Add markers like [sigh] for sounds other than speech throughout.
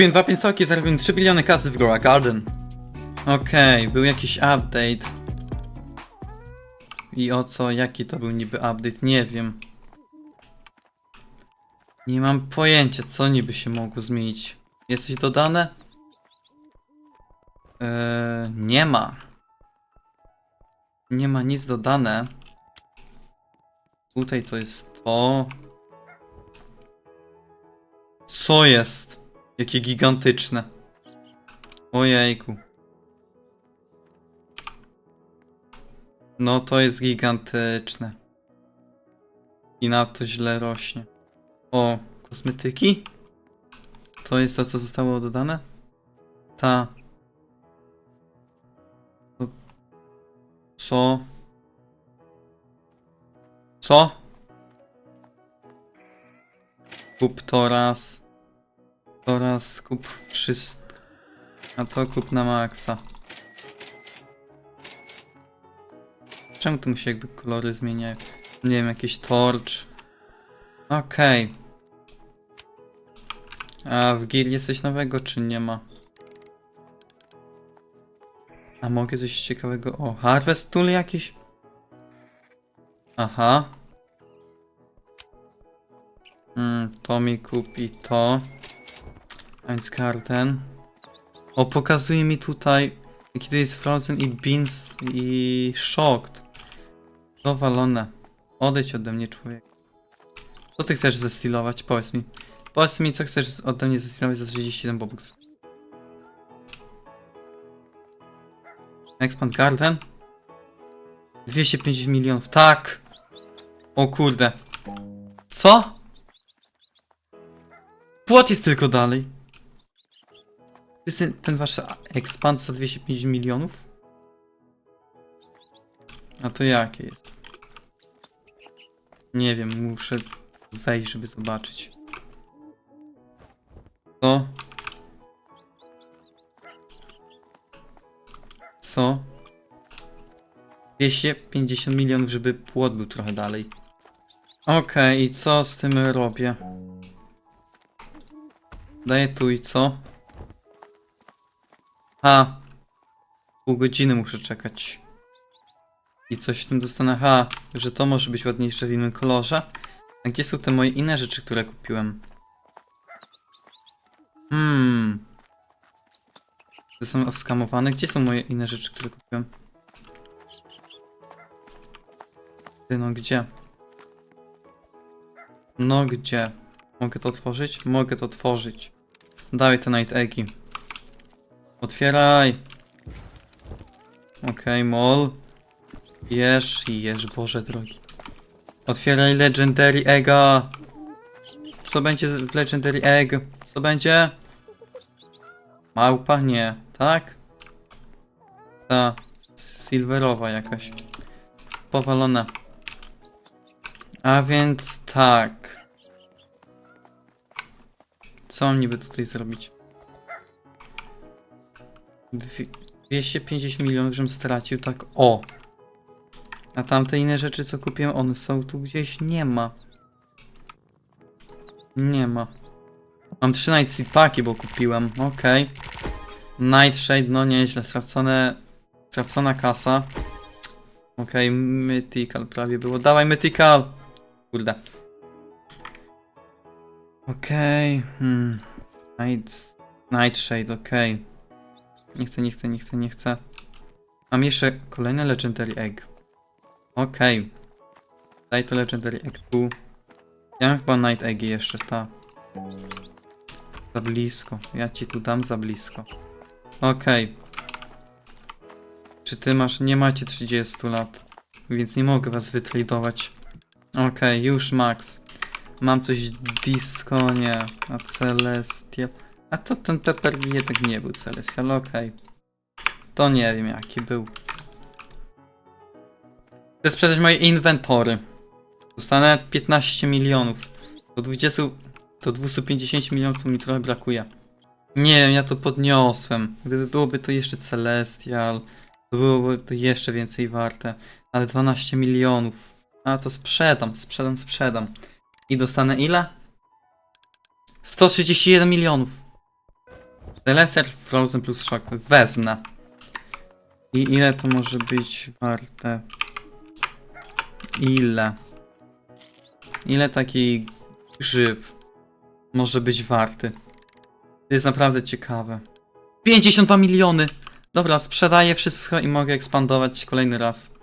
Kupiłem dwa pięsoki, zarobiłem 3 biliony kasy w Grow a Garden. Okej, był jakiś update. I o co, jaki to był niby update, nie wiem. Nie mam pojęcia, co niby się mogło zmienić. Jest coś dodane? Eee, nie ma. Nie ma nic dodane. Tutaj to jest to. Co jest? Jakie gigantyczne. Ojejku. No to jest gigantyczne. I na to źle rośnie. O, kosmetyki? To jest to, co zostało dodane? Ta. To... Co? Co? Kup to raz. To raz kup wszystko. A to kup na maksa. Czemu tu się jakby kolory zmieniają? Nie wiem, jakiś torch. Okej. A w gil jest coś nowego, czy nie ma? A mogę coś ciekawego? O, Harvest Tool jakiś? Aha. Mm, to mi kupi to. Ice Garden. O, pokazuje mi tutaj, to jest Frozen i Beans i Shocked. Dowalone. Odejdź ode mnie, człowiek. Co ty chcesz zestilować? Powiedz mi. Powiedz mi, co chcesz ode mnie zestilować za 37 bobux. Expand Garden? 250 milionów. Tak! O kurde. Co? Płot jest tylko dalej. Jest ten, wasz expand za 250 milionów? A to jakie jest? Nie wiem, muszę wejść, żeby zobaczyć. Co? Co? 250 milionów, żeby płot był trochę dalej. Okej, i co z tym robię? Daję tu i co? A. Pół godziny muszę czekać. I coś w tym dostanę. Ha, że to może być ładniejsze w innym kolorze. A gdzie są te moje inne rzeczy, które kupiłem? Hmm. Są oskamowane. Gdzie są moje inne rzeczy, które kupiłem? Ty no, gdzie? No gdzie? Mogę to otworzyć? Mogę to otworzyć. Dawaj te night eggi. Otwieraj! Okej, okay, mol. Jesz i jesz, Boże drogi. Otwieraj Legendary Egga! Co będzie w Legendary Egg? Co będzie? Małpa? Nie. Tak? Ta. Silverowa jakaś. Powalona. A więc tak. Co mam niby tutaj zrobić? Dwie- 250 milionów, żebym stracił, tak o. A tamte inne rzeczy, co kupiłem, one są tu gdzieś? Nie ma. Nie ma. Mam trzy Night Seed Paki, bo kupiłem, okej. Nightshade, no nieźle, stracone... Stracona kasa. Okej, Mythical prawie było. Dawaj Mythical! Kurde. Okej, hmm. Night... Nightshade, okej. Nie chcę, nie chcę, nie chcę, nie chcę. Mam jeszcze kolejny Legendary Egg. Okej. Daj to Legendary Egg tu. Ja mam chyba Night Egg jeszcze, ta. Za blisko. Ja ci tu dam za blisko. Okej. Czy ty masz... Nie macie 30 lat. Więc nie mogę was wytradować. Okej, już max. Mam coś disco, nie. A Celestial. A to ten Pepper jednak nie był Celestial, okej. To nie wiem jaki był. Chcę sprzedać moje inwentory. Dostanę 15 milionów. Do 20... Do 250 milionów mi trochę brakuje. Nie wiem, ja to podniosłem. Gdyby byłoby to jeszcze Celestial, to byłoby to jeszcze więcej warte. Ale 12 milionów. A to sprzedam, sprzedam, sprzedam. I dostanę ile? 131 milionów. Celestial Frozen plus Shock. Wezmę. I ile to może być warte? Ile? Ile taki grzyb może być warty? To jest naprawdę ciekawe. 52 miliony! Dobra, sprzedaję wszystko i mogę ekspandować kolejny raz.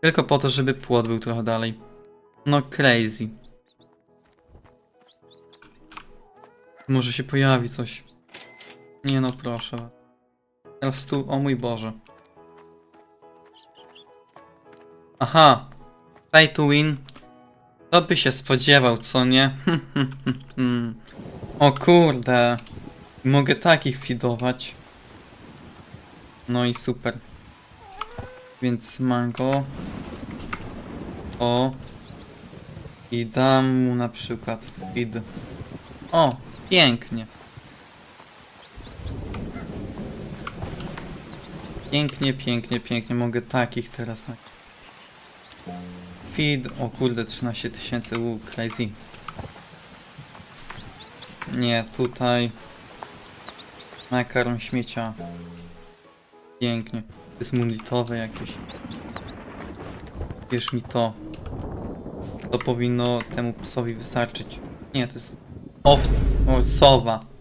Tylko po to, żeby płot był trochę dalej. No crazy. Może się pojawi coś. Nie no, proszę. Teraz tu, o mój Boże. Aha. Pay to win. To by się spodziewał, co nie? [laughs] o kurde. Mogę takich fidować. No i super. Więc mango. O. I dam mu na przykład feed. O, pięknie. Pięknie, pięknie, pięknie. Mogę takich teraz na... Feed, o kurde, 13 tysięcy, u, crazy. Nie, tutaj... Nakarm śmiecia. Pięknie. To jest mulitowe jakieś. Bierz mi to. To powinno temu psowi wystarczyć. Nie, to jest owc, o, sowa.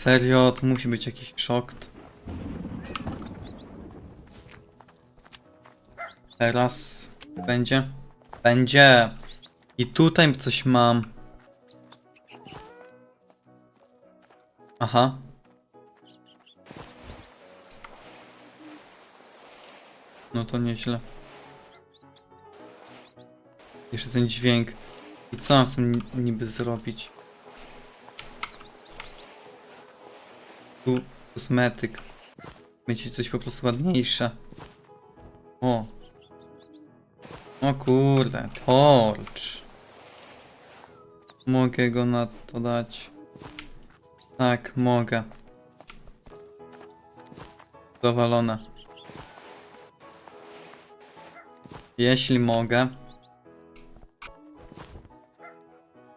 Serio, to musi być jakiś szok. Teraz będzie? Będzie. I tutaj coś mam. Aha. No to nieźle. Jeszcze ten dźwięk. I co mam z tym ni- niby zrobić? Tu kosmetyk. Będzie coś po prostu ładniejsze. O. O kurde, torcz. Mogę go na to dać. Tak, mogę. Dowalone. Jeśli mogę.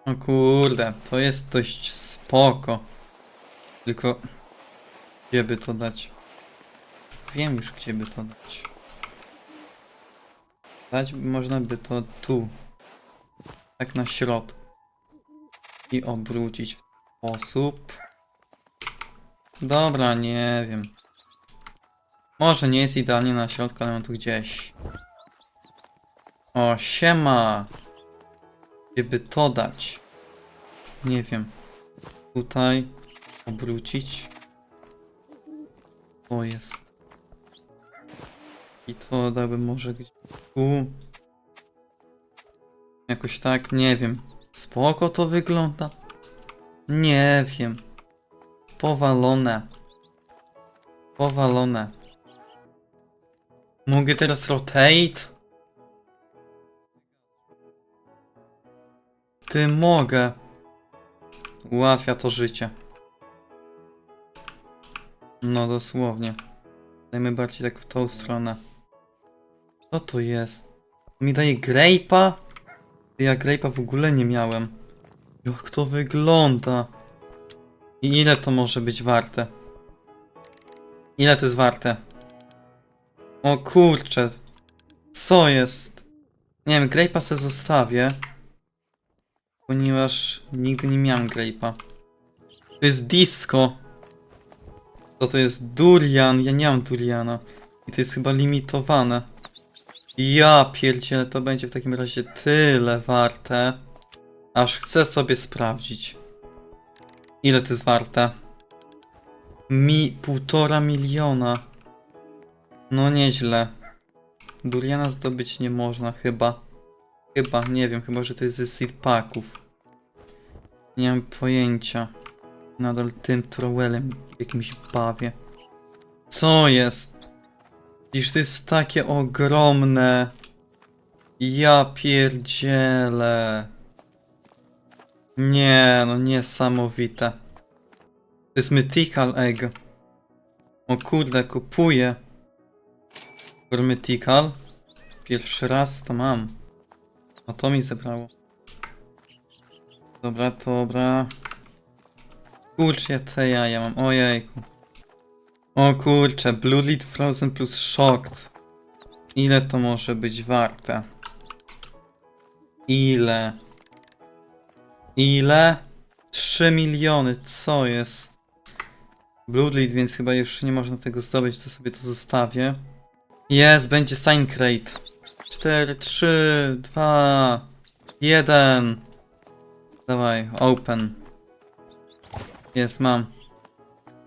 O kurde, to jest dość spoko. Tylko gdzie by to dać? Wiem już gdzie by to dać. Dać można by to tu. Tak na środku. I obrócić w ten sposób. Dobra, nie wiem. Może nie jest idealnie na środku, ale mam tu gdzieś. O, siema! Gdzie by to dać? Nie wiem. Tutaj obrócić. To jest. I to dałbym może gdzieś tu. Jakoś tak, nie wiem. Spoko to wygląda. Nie wiem. Powalone. Powalone. Mogę teraz rotate? Ty mogę. Ułatwia to życie. No dosłownie. Dajmy bardziej tak w tą stronę. Co to jest? Mi daje grape'a? Ja grape'a w ogóle nie miałem. Jak to wygląda? I ile to może być warte? Ile to jest warte? O kurcze. Co jest? Nie wiem, grape'a se zostawię. Ponieważ nigdy nie miałem grape'a. To jest disco. To to jest durian. Ja nie mam duriana. I to jest chyba limitowane. Ja pierdzielę, to będzie w takim razie tyle warte. Aż chcę sobie sprawdzić. Ile to jest warte? Mi półtora miliona. No nieźle. Duriana zdobyć nie można chyba. Chyba, nie wiem, chyba że to jest ze seed packów. Nie mam pojęcia. Nadal tym trowelem jakimś bawię. Co jest? Iż to jest takie ogromne. Ja pierdzielę. Nie, no niesamowite. To jest mythical egg. O kurde, kupuję. Mythical. Pierwszy raz to mam. A to mi zebrało. Dobra, dobra. Kurczę, te jaja mam, ojejku. O kurczę, Bloodlead Frozen plus Shocked. Ile to może być warte? Ile? Ile? 3 miliony, co jest? Bloodlead, więc chyba już nie można tego zdobyć, to sobie to zostawię. Jest, będzie Sign Crate. 4, 3, 2, 1. Dawaj, open. Jest, mam.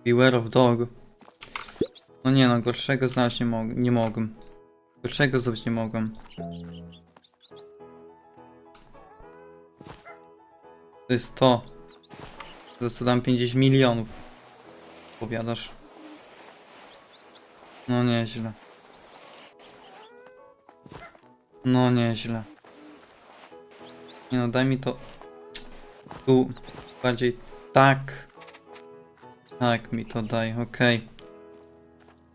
Beware of dog. No nie no, gorszego znaleźć nie, mog nie mogłem. Gorszego zdobyć nie mogłem. To jest to. Za co dam 50 milionów. Powiadasz. No nieźle. No nieźle. Nie no, daj mi to tu bardziej tak. Tak mi to daj, okej.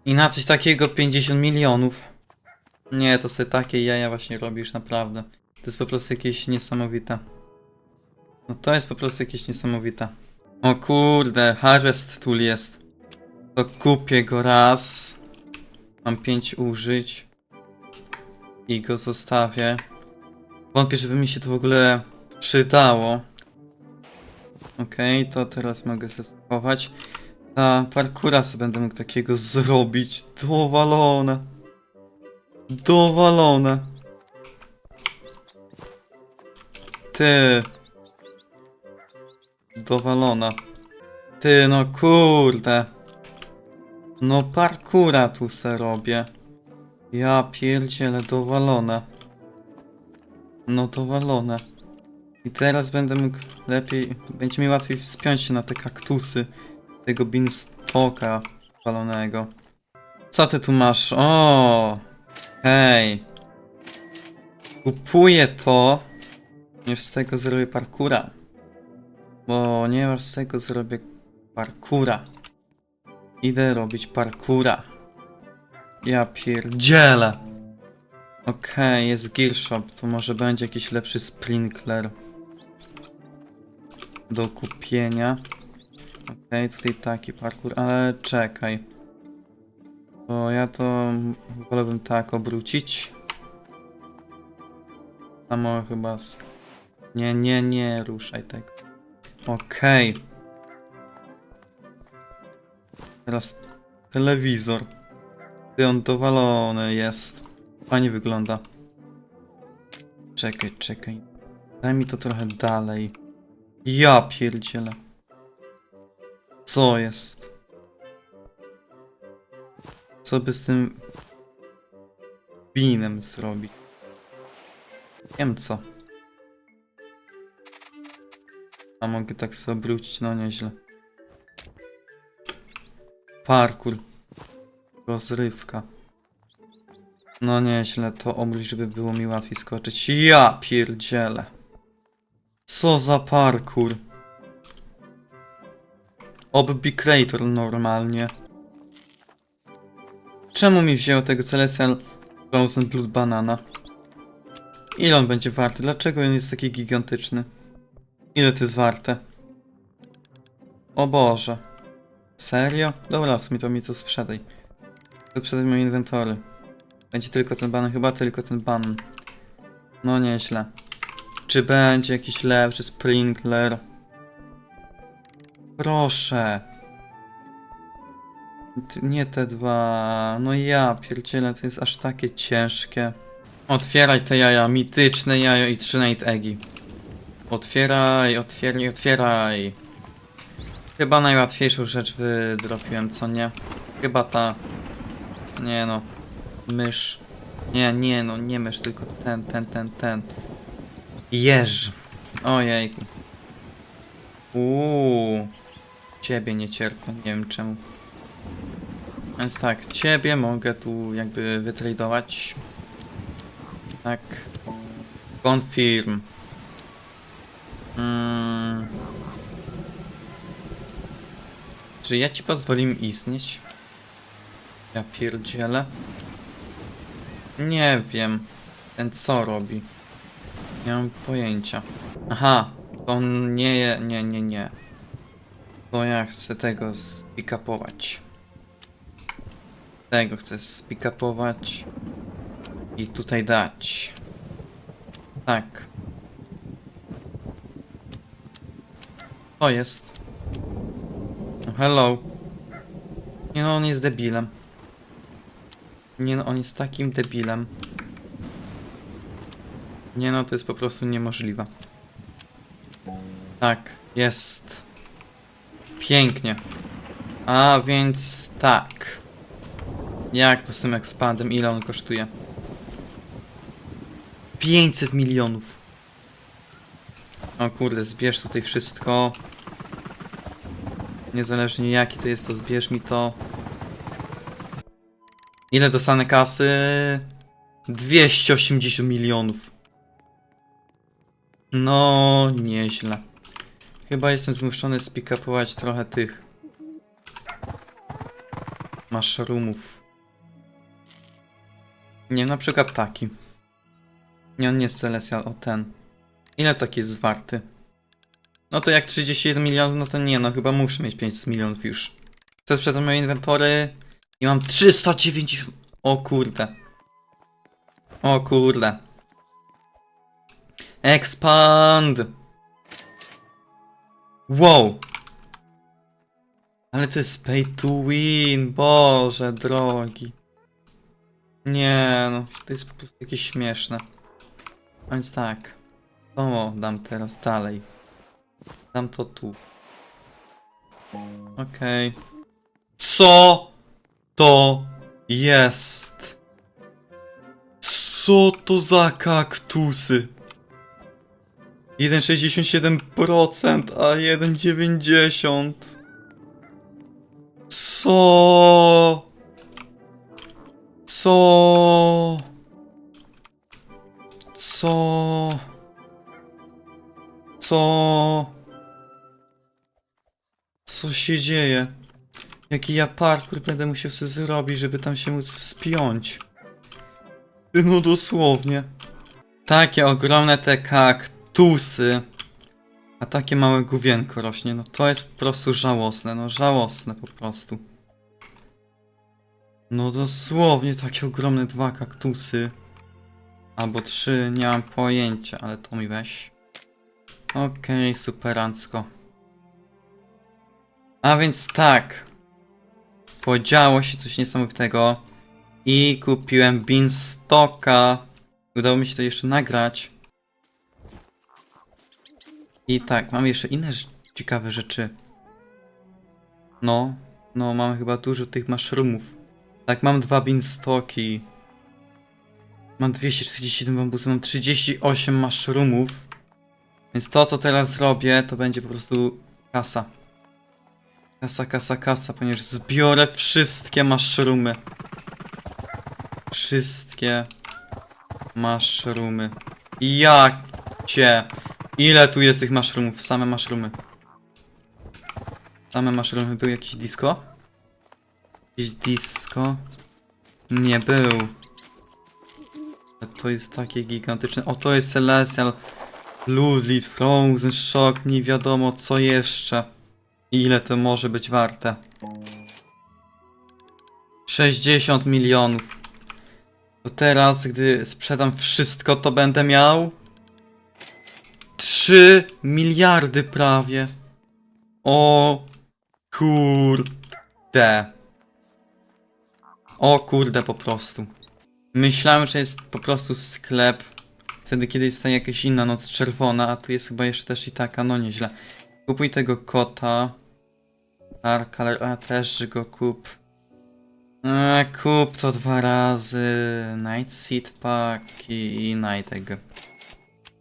I na coś takiego 50 milionów. Nie, to sobie takie jaja właśnie robisz, naprawdę. To jest po prostu jakieś niesamowite. No to jest po prostu jakieś niesamowite. O kurde, Harvest Tool jest. To kupię go raz. Mam 5 użyć. I go zostawię. Wątpię, żeby mi się to w ogóle przydało. Okej, to teraz mogę sobie schować. A parkura sobie będę mógł takiego zrobić. Dowalone. Dowalone. Ty. Dowalona. Ty, no kurde. No parkura tu se robię. Ja pierdzielę, dowalone. No dowalone. I teraz będę mógł lepiej, będzie mi łatwiej wspiąć się na te kaktusy tego beanstalka walonego. Co ty tu masz? O, hej. Kupuję to, ponieważ z tego zrobię parkura. Ponieważ z tego zrobię parkura. Idę robić parkura. Ja pierdzielę. Okej, jest gear shop, to może będzie jakiś lepszy sprinkler do kupienia. Okej, tutaj taki parkour, ale czekaj. Bo ja to wolałbym tak obrócić. Samo chyba z... Nie, nie, nie ruszaj tego. Okej. Teraz telewizor. Ty on dowalony jest. Fajnie wygląda. Czekaj, czekaj. Daj mi to trochę dalej. Ja pierdzielę. Co jest? Co by z tym winem zrobić? Wiem co. A mogę tak sobie obrócić, no nieźle. Parkour. Rozrywka. No nieźle, to obróć, żeby było mi łatwiej skoczyć. Ja pierdzielę. Co za parkour. Obby Creator normalnie. Czemu mi wzięło tego Celestial Frozen Blood Banana? Ile on będzie warty? Dlaczego on jest taki gigantyczny? Ile to jest warte? O Boże. Serio? Dobra, w sumie to mi to sprzedaj. Chcę sprzedać moje inwentory. Będzie tylko ten banan, chyba tylko ten banan. No nieźle. Czy będzie jakiś lepszy sprinkler? Proszę. Nie te dwa. No ja pierdzielę, to jest aż takie ciężkie. Otwieraj te jaja, mityczne jajo i trzy night eggi. Otwieraj, otwieraj, otwieraj. Chyba najłatwiejszą rzecz wydropiłem, co nie? Chyba ta. Nie no. Mysz. Nie, nie no, nie mysz, tylko ten, ten, ten, ten. Jeż. Ojejku. Uuu. Ciebie nie cierpię, nie wiem czemu. Więc tak, ciebie mogę tu jakby wytradować. Tak. Confirm. Mm. Czy ja ci pozwolimy istnieć? Ja pierdzielę. Nie wiem. Ten co robi? Nie mam pojęcia. Aha, on nie je, nie, nie, nie. To ja chcę tego spikapować. Tego chcę spikapować. I tutaj dać. Tak. To jest. Hello. Nie no, on jest debilem. Nie no, on jest takim debilem. Nie no, to jest po prostu niemożliwe. Tak, jest. Pięknie. A więc tak. Jak to z tym expandem? Ile on kosztuje? 500 milionów. O kurde, zbierz tutaj wszystko. Niezależnie jaki to jest, to zbierz mi to. Ile dostanę kasy? 280 milionów. No, nieźle. Chyba jestem zmuszony spikapować trochę tych mushroomów. Nie, na przykład taki. Nie, on nie jest Celestial, o ten. Ile taki jest warty? No to jak 31 milionów, no to nie, no chyba muszę mieć 500 milionów już. Chcę sprzedać moje inwentory i mam 390... O kurde. O kurde. Expand! Wow! Ale to jest pay to win, boże drogi. Nie no, to jest po prostu jakieś śmieszne. A więc tak. To dam teraz dalej. Dam to tu. Okej. Co to jest? Co to za kaktusy? 1,67%, a 1,90%. Co? Co? Co? Co? Co się dzieje? Jaki ja parkour będę musiał sobie zrobić, żeby tam się móc wspiąć? No dosłownie. Takie ogromne te kaktusy. A takie małe główienko rośnie. No to jest po prostu żałosne. No żałosne po prostu. No dosłownie takie ogromne dwa kaktusy. Albo trzy, nie mam pojęcia, ale to mi weź. Okej, superancko. A więc tak. Podziało się coś niesamowitego. I kupiłem Beanstalka. Udało mi się to jeszcze nagrać. I tak, mam jeszcze inne ciekawe rzeczy. No, no, mam chyba dużo tych mushroomów. Tak, mam dwa beanstalki. Mam 247 bambusów, mam 38 mushroomów. Więc to, co teraz zrobię, to będzie po prostu kasa. Kasa, kasa, kasa, ponieważ zbiorę wszystkie mushroomy. Wszystkie mushroomy. Jakie? Ile tu jest tych mushroomów? Same mushroomy. Same mushroomy. Był jakiś disco? Jakiś disco? Nie był. To jest takie gigantyczne. O, to jest Celestial. Ludlit, Frozen, Shock, nie wiadomo co jeszcze. Ile to może być warte. 60 milionów. To teraz, gdy sprzedam wszystko, to będę miał 3 miliardy prawie. O kurde. O kurde po prostu. Myślałem, że jest po prostu sklep. Wtedy, kiedy jest jakaś inna noc czerwona, a tu jest chyba jeszcze też i taka, no nieźle. Kupuj tego kota. Dark Color, a też go kup. A, kup to dwa razy. Night Seed Pack i Night Egg.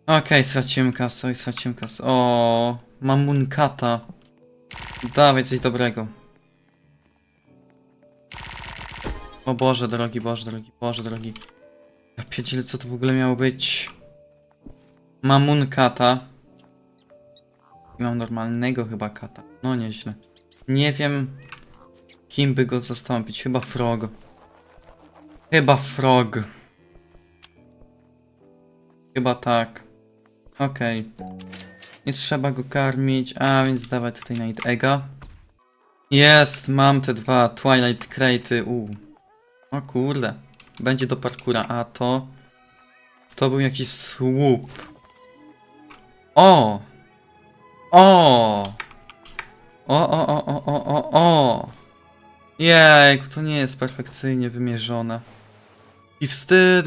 Okej, straciłem kasę, oj, straciłem kasę. O, mam Moonkata. Dawaj coś dobrego. O Boże drogi, Boże drogi, Boże drogi. Ja pierdzielę, co to w ogóle miało być? Mam Moonkata. I mam normalnego chyba kata. No nieźle. Nie wiem, kim by go zastąpić. Chyba Frog. Chyba Frog. Chyba tak. Okej. Nie trzeba go karmić, a więc dawaj tutaj Night Egga. Jest, mam te dwa Twilight Crate'y, u. O kurde. Będzie do parkura, a to... To był jakiś słup. O! O! O, o, o, o, o, o, o! Jejku, to nie jest perfekcyjnie wymierzone. I wstyd!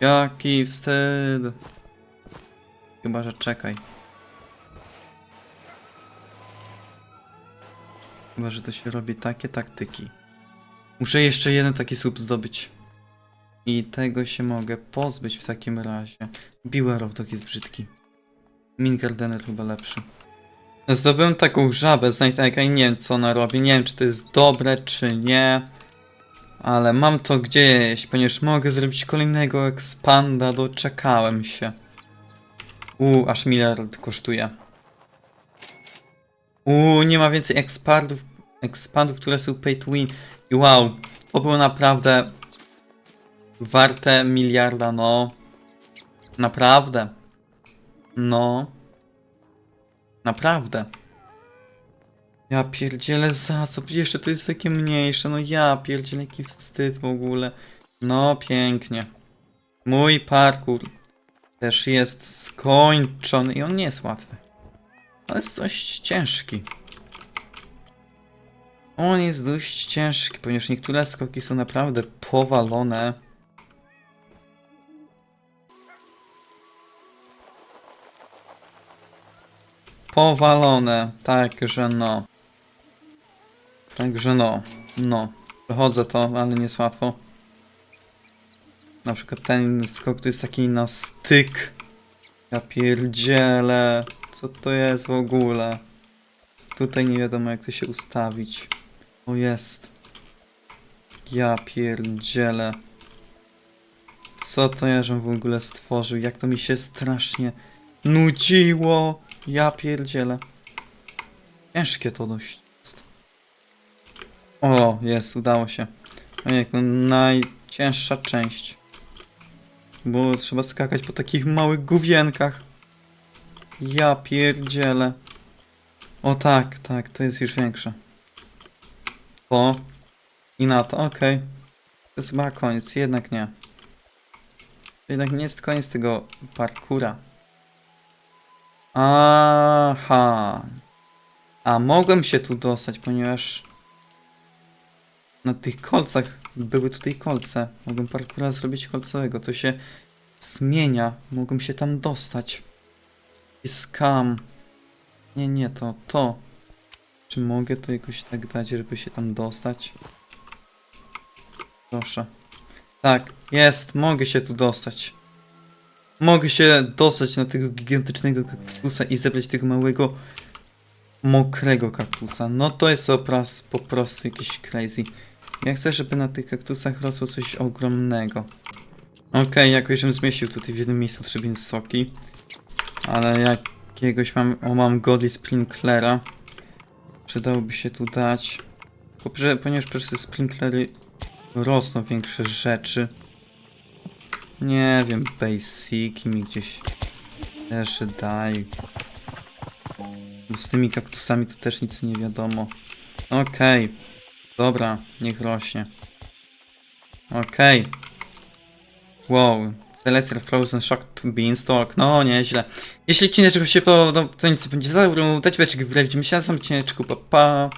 Jaki wstyd! Chyba, że czekaj. Chyba, że to się robi takie taktyki. Muszę jeszcze jeden taki słup zdobyć. I tego się mogę pozbyć w takim razie. Beware of jest brzydki. Mingardener chyba lepszy. Zdobyłem taką żabę z Night Egga i nie wiem co ona robi. Nie wiem czy to jest dobre czy nie. Ale mam to gdzieś, ponieważ mogę zrobić kolejnego expanda, doczekałem się. U, aż miliard kosztuje. U, nie ma więcej expandów, expandów, które są pay to win. I wow, to było naprawdę warte miliarda, no. Naprawdę. No. Naprawdę. Ja pierdzielę za co? Jeszcze to jest takie mniejsze. No ja pierdzielę jaki wstyd w ogóle. No pięknie. Mój parkour też jest skończony i on nie jest łatwy. Ale jest dość ciężki. On jest dość ciężki, ponieważ niektóre skoki są naprawdę powalone. Powalone, także no. Także no, no. Przechodzę to, ale nie jest łatwo. Na przykład ten skok to jest taki na styk. Ja pierdzielę. Co to jest w ogóle? Tutaj nie wiadomo jak to się ustawić. O jest. Ja pierdzielę. Co to ja żem w ogóle stworzył? Jak to mi się strasznie nudziło. Ja pierdzielę. Ciężkie to dość. O, jest, udało się. Ojejku, najcięższa część. Bo trzeba skakać po takich małych główienkach. Ja pierdzielę. O tak, tak, to jest już większe. To. I na to, okej. To jest chyba koniec, jednak nie. Jednak nie jest koniec tego parkura. Aha. A mogłem się tu dostać, ponieważ na tych kolcach były tutaj kolce. Mogłem parkura zrobić kolcowego. To się zmienia. Mogłem się tam dostać. I skam. Nie, nie, to, to. Czy mogę to jakoś tak dać, żeby się tam dostać? Proszę. Tak, jest, mogę się tu dostać. Mogę się dostać na tego gigantycznego kaktusa i zebrać tego małego, mokrego kaktusa. No to jest po prostu jakiś crazy. Ja chcę, żeby na tych kaktusach rosło coś ogromnego. Okej, jakoś żebym zmieścił tutaj w jednym miejscu trzy soki. Ale jakiegoś mam, o mam Godly Sprinklera. Przydałoby się tu dać. Ponieważ przez te sprinklery rosną większe rzeczy. Nie wiem, basic mi gdzieś też daj. Z tymi kaktusami to też nic nie wiadomo. Okej. Dobra, niech rośnie. Okej. Wow. Celestial Frozen Shocked Beanstalk. No, nieźle. Jeśli odcinek się podobał, to nic będzie zabrał. Dajcie beczek w grę. Widzimy się na samym odcineczku. Pa, pa.